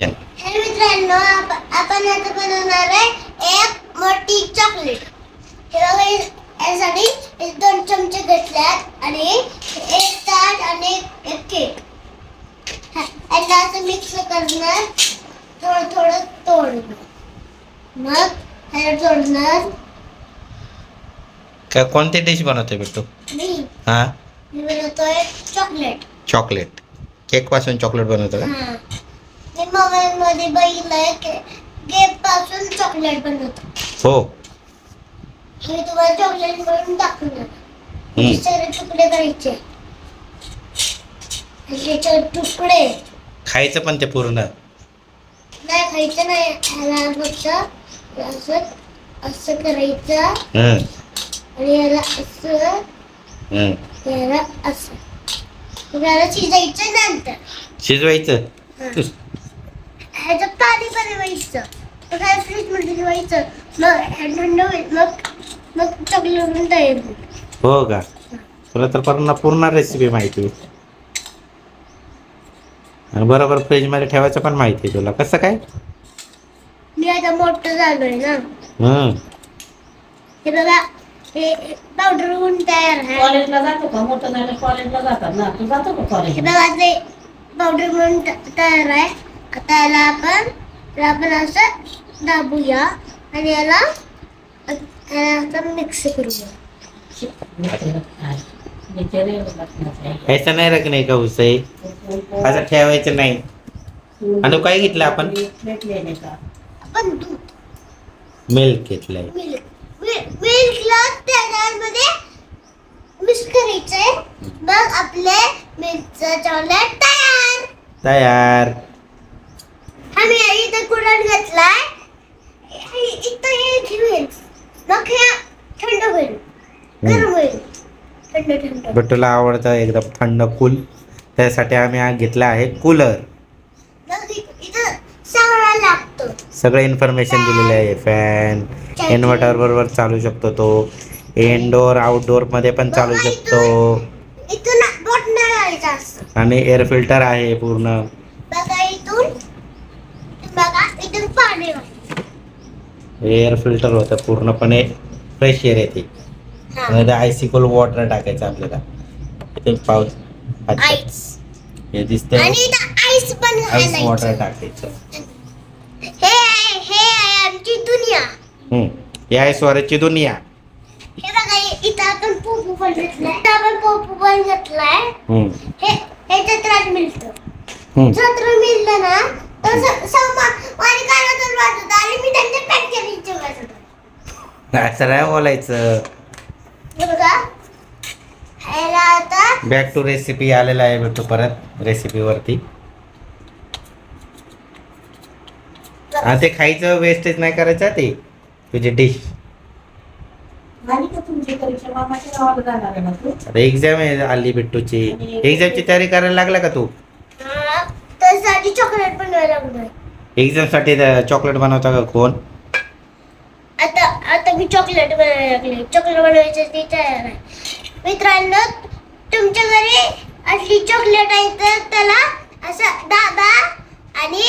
मित्रांनो आप- आपण आता बनवणार आहे एक मोठी चॉकलेट हे बघा यासाठी दोन चमचे घेतल्यात आणि एक ताट आणि एक- केक. याला असं मिक्स करणार थोडं थोडं तोडणार. मग ह्याला तोडणार का कोणती डिश बनवते बिट्टू? मी. हा? मी बनवतोय चॉकलेट चॉकलेट केकपासून चॉकलेट बनवतो का? हा. मोबाईल मध्ये बघितलंय केकपासून चॉकलेट बनवतो. हो. मी तुम्हाला चॉकलेट बनवून दाखवणार हम्म. सगळे तुकडे करायचे. तुकडे. खायचं पण ते पूर्ण. नाही खायचं नाही. ह्याला फक्त असं असं करायचं. हम्म, आणि याला असं हम्म. याला असं. मग याला शिजायचं नंतर. शिजवायचं. ह्याचं पाणी बनवायचं मग ह्या फ्रीजमध्ये ठेवायचं? मग हे थंड होईल मग मग चॉकलेट तयार होईल. हो का? तुला तर पूर्ण पूर्ण रेसिपी माहिती आहे. आणि बरोबर फ्रीजमध्ये ठेवायचं पण माहिती आहे तुला. कसं काय? मी आता मोठं झालोय ना. हम्म हे बघा हे पावडर होऊन तयार आहे. कॉलेजला जातो का? मोठं झालं कॉलेजला जातात ना. तू जातो का हे कॉलेजला बघा ते पावडर म्हणून तयार आहे. आता याला आपण आपण असं दाबूया आणि याला मिक्स करूया ऐसा नाही रखणे का उसे? असं ठेवायचं नाही. आणि काय घेतलं आपण? आपण दूध. मिल्क घेतलंय. मिल्क मिल्कला त्याच्यामध्ये मिक्स करायचंय. मग आपले मिल्कचं चॉकलेट तयार. तयार. कुरण घेतलाय? इथं हे ठेवेल मग हे थंड होईल. गरम होईल. थंड थंड. बिट्टूला आवडतं एकदम थंड कूल. त्यासाठी आम्ही हा घेतला आहे कूलर. मग इ- इथं सगळं लागतं. सगळं इन्फॉर्मेशन दिलेलं आहे. फॅन इन्व्हर्टर बरोबर चालू शकतो तो. इनडोअर आउटडोअरमध्ये पण चालू शकतो. बोट असतं. आणि एअर फिल्टर आहे पूर्ण बघा इथून बघा इथून पाणी वाहतं. एअर फिल्टर होतं पूर्णपणे फ्रेश एअर येते. हा. आयसी कोल वॉटर टाकायचं आपल्याला. इथे पाऊस आईस हे दिसतंय. आणि इथं आईस पण आईस वॉटर टाकायचं. हे आहे हे आहे आमची दुनिया. हम्म. ही आहे स्वराची दुनिया. हे बघा इ- इथं आपण पोपू पण घेतलाय. इथं आपण पोपू पण घेतलाय. हम्म. हे हे जत्रात मिळतं. हम्म. जत्र मिळलं ना तर स- समा माझ्या कानातून वाजत आणि मी असं नाही बोलायचं हे बॅक टू रेसिपी आलेला आहे भेटू परत रेसिपीवरती आणि ते खायचं वेस्टेज नाही करायचं ते तुझी डिश आता एक्झाम आहे आली बिट्टूची. एक्झामची तयारी करायला लागला का तू? चॉकलेट बनवायला एक्झामसाठी चॉकलेट बनवता का कोण? मी चॉकलेट बनवायला लागले चॉकलेट बनवायची ती तयार आहे. मित्रांनो तुमच्या घरी असली चॉकलेट आहे तर त्याला असं दाबा आणि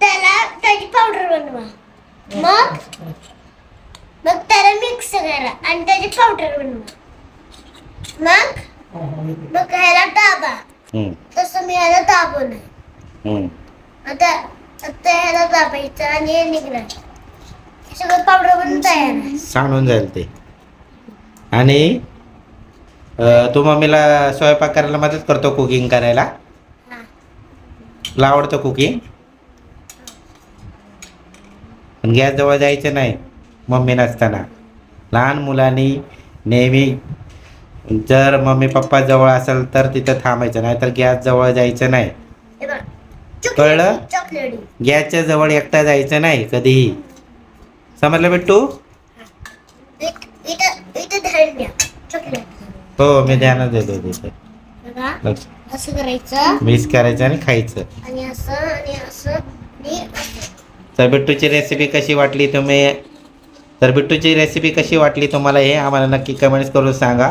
त्याला त्याची पावडर बनवा. मग? मग त्याला मिक्स करा आणि त्याची पावडर बनवा. मग? मग ह्याला दाबा. तसं मी ह्याला हम्म. आता आता ह्याला दाबायचं आणि हे निघणार. सगळं पावडर बनून तयार. सांडून जाईल ते. आणि अं, तू मम्मीला स्वयंपाक करायला मदत करतो कुकिंग करायला. तुला आवडतं कुकिंग पण गॅस जवळ जायचं नाही मम्मी नसताना. लहान मुलांनी नेहमी जर मम्मी पप्पा जवळ असेल तर तिथं थांबायचं नाही तर गॅस जवळ जायचं नाही. कळलं? चॉकलेट गॅसच्या जवळ एकटा जायचं नाही कधीही. समजलं बिट्टू? हो मी ध्यानात देतो तिथे बघा लक्ष. असं करायचं मिक्स करायचं आणि खायचं. आणि असं आणि असं आणि असं तर बिट्टूची रेसिपी कशी वाटली तुम्ही? तर बिट्टूची रेसिपी कशी वाटली तुम्हाला हे आम्हाला नक्की कमेंट्स करून सांगा.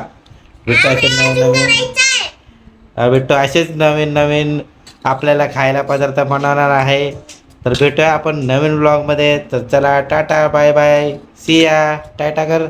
बिट्टू असे आणि नवीन अजून नवीन करायचं आहे अं, बिट्टू असेच नवीन नवीन आपल्याला खायला पदार्थ बनवणार आहे. तर भेटूया आपण नवीन ब्लॉगमध्ये तर चला tata bye bye Siya tata कर.